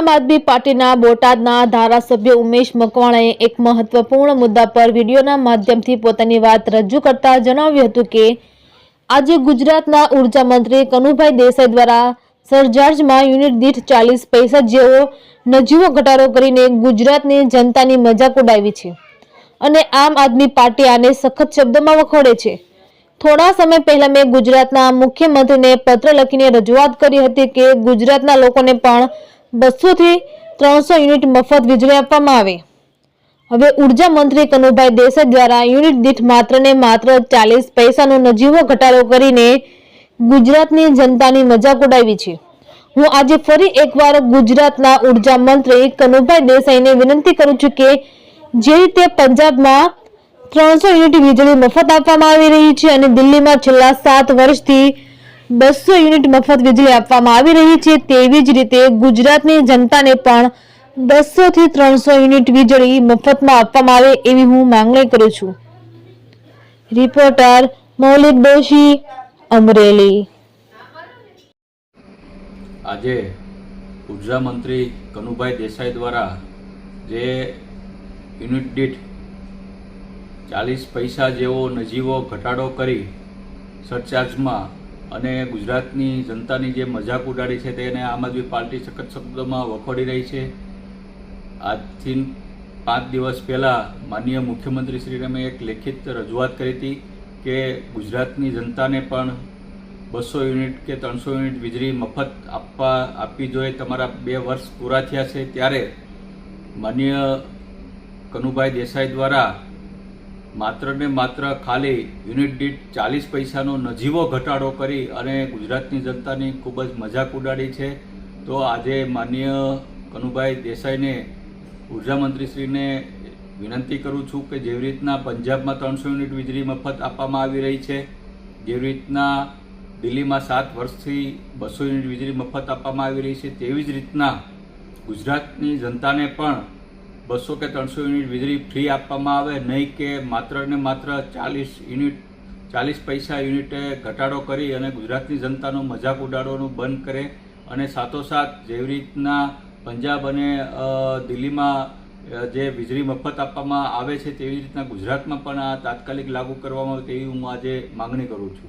આમ આદમી પાર્ટીના બોટાદના ધારાસભ્ય ઉમેશ મકવાણાએ એક મહત્વપૂર્ણ મુદ્દા પર વિડીયોના માધ્યમથી પોતાની વાત રજૂ કરતા જણાવ્યું હતું કે, આજે ગુજરાતના ઊર્જા મંત્રી કનુભાઈ દેસાઈ દ્વારા સરચાર્જમાં યુનિટ દીઠ ચાલીસ પૈસા જેવો નજીવો ઘટાડો કરીને ગુજરાતની જનતાની મજાક ઉડાવી છે. અને આમ આદમી પાર્ટી આને સખત શબ્દોમાં વખોડે છે. થોડા સમય પહેલા મેં ગુજરાતના મુખ્યમંત્રીને પત્ર લખીને રજૂઆત કરી હતી કે, ગુજરાતના લોકોને પણ બસો થી ત્રણસો યુનિટ મફત વીજળી આપવામાં આવે. હવે ઊર્જા મંત્રી કનુભાઈ દેસાઈ દ્વારા યુનિટ દીઠ માત્ર ને માત્ર ચાલીસ પૈસાનો નજીવો ઘટાડો કરીને ગુજરાતની જનતાની મજાક ઉડાવી છે. હું આજે ફરી એકવાર ગુજરાતના ઊર્જા મંત્રી કનુભાઈ દેસાઈને વિનંતી કરું છું કે જે રીતે પંજાબમાં ત્રણસો યુનિટ વીજળી મફત આપવામાં આવી રહી છે અને દિલ્હીમાં છેલ્લા સાત વર્ષથી બસો યુનિટ મફત વીજળી આપવામાં આવી રહી છે. તેવી જ રીતે ગુજરાતની જનતાને પણ બસો થી ત્રણસો યુનિટ વીજળી મફતમાં આપવામાં આવે એવી હું માંગણી કરું છું. રિપોર્ટર મૌલિક દોશી, અમરેલી. આજે ઊર્જા મંત્રી કનુભાઈ દેસાઈ દ્વારા જે યુનિટ દીઠ ચાલીસ પૈસા જેવો નજીવો ઘટાડો કરી સરચાર્જમાં અને ગુજરાતની જનતાની જે મજાક ઉડાડી છે તેને આમ આદમી પાર્ટી સખત શબ્દોમાં વખોડી રહી છે. આજથી પાંચ દિવસ પહેલાં માનનીય મુખ્યમંત્રીશ્રીને મેં એક લેખિત રજૂઆત કરી હતી કે ગુજરાતની જનતાને પણ બસો યુનિટ કે ત્રણસો યુનિટ વીજળી મફત આપવા આપવી જોઈએ. તમારા બે વર્ષ પૂરા થયા છે ત્યારે માનનીય કનુભાઈ દેસાઈ દ્વારા માત્ર ને માત્ર ખાલી યુનિટ દીઠ ચાલીસ પૈસાનો નજીવો ઘટાડો કરી અને ગુજરાતની જનતાની ખૂબ જ મજાક ઉડાડી છે. તો આજે માનનીય કનુભાઈ દેસાઈને ઉર્જામંત્રીશ્રીને વિનંતી કરું છું કે જેવી રીતના પંજાબમાં ત્રણસો યુનિટ વીજળી મફત આપવામાં આવી રહી છે, જેવી રીતના દિલ્હીમાં સાત વર્ષથી બસો યુનિટ વીજળી મફત આપવામાં આવી રહી છે, તેવી જ રીતના ગુજરાતની જનતાને પણ બસો કે ત્રણસો યુનિટ વીજળી ફ્રી આપવામાં આવે, નહીં કે માત્ર ને માત્ર ચાલીસ યુનિટ, ચાલીસ પૈસા યુનિટે ઘટાડો કરી અને ગુજરાતની જનતાનો મજાક ઉડાડવાનું બંધ કરે અને સાથોસાથ જેવી રીતના પંજાબ અને દિલ્હીમાં જે વીજળી મફત આપવામાં આવે છે તેવી રીતના ગુજરાતમાં પણ આ તાત્કાલિક લાગુ કરવામાં આવે તેવી હું આજે માંગણી કરું છું.